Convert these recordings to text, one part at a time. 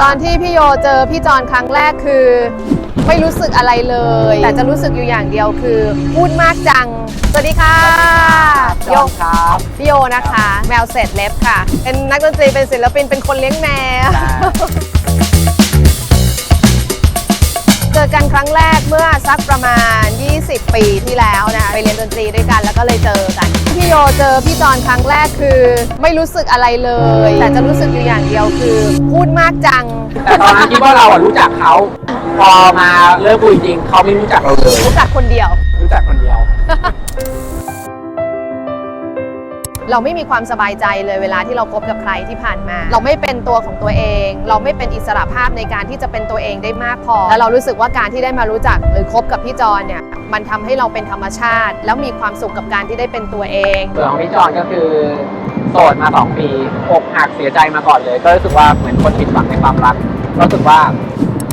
ตอนที่พี่โยเจอพี่จอนครั้งแรกคือ ไม่รู้สึกอะไรเลย แต่จะรู้สึกอยู่อย่างเดียวคือ พูดมากจัง สวัสดีค่ะโยครับพี่โยนะคะ แมวเสร็จเล็บค่ะ เป็นนักดนตรีเป็นศิลปินเป็นคนเลี้ยงแมว อกันครั้งแรกเมื่อสักประมาณ 20 ปีที่แล้วนะคะไปเรียนดนตรีด้วยกันแล้วก็เลยเจอกัน พี่โยเจอพี่จอนครั้งแรกคือไม่รู้สึกอะไรเลย แต่จะรู้สึกอยู่อย่างเดียวคือ พูดมากจัง แต่ตอนนั้นคิดว่าเราอะรู้จักเขา พอมาเริ่มคุยจริงเขาไม่รู้จักเราเลยรู้จักคนเดียว รู้จักคนเดียว เราไม่มีความสบายใจเลยเวลาที่เราคบกับใครที่ผ่านมา เราไม่เป็นตัวของตัวเอง เราไม่เป็นอิสระภาพในการที่จะเป็นตัวเองได้มากพอ แล้วเรารู้สึกว่าการที่ได้มารู้จักหรือคบกับพี่จอนเนี่ยมันทำให้เราเป็นธรรมชาติ แล้วมีความสุขกับการที่ได้เป็นตัวเองส่วนของพี่จอนก็คือโสดมา 2 ปีอกหักเสียใจมาก่อนเลย ก็รู้สึกว่าเหมือนคนผิดหวังในความรักรู้สึกว่า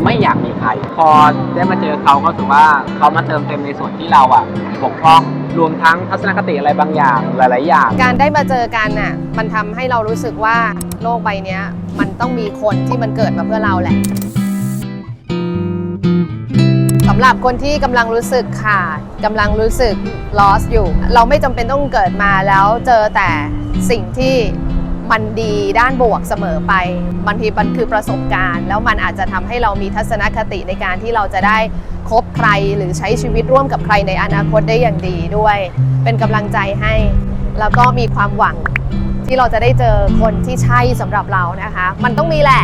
ไม่อยากมี ใครพอได้มาเจอเขาก็รู้สึกว่าเขามาเติมเต็มในส่วนที่เราอะบกพร่องรวมทั้งทัศนคติอะไรบางอย่างหลาย ๆ อย่าง การได้มาเจอกันน่ะมันทำให้เรารู้สึกว่าโลกใบเนี้ย มันต้องมีคนที่มันเกิดมาเพื่อเราแหละสำหรับคนที่กำลังรู้สึกขาดกำลังรู้สึก lost อยู่ เราไม่จำเป็นต้องเกิดมาแล้วเจอแต่สิ่งที่ มันดีด้านบวกเสมอไป บางทีมันคือประสบการณ์ แล้วมันอาจจะทำให้เรามีทัศนคติในการที่เราจะได้คบใครหรือใช้ชีวิตร่วมกับใครในอนาคตได้อย่างดีด้วย เป็นกำลังใจให้ แล้วก็มีความหวังที่เราจะได้เจอคนที่ใช่สำหรับเรานะคะ มันต้องมีแหละ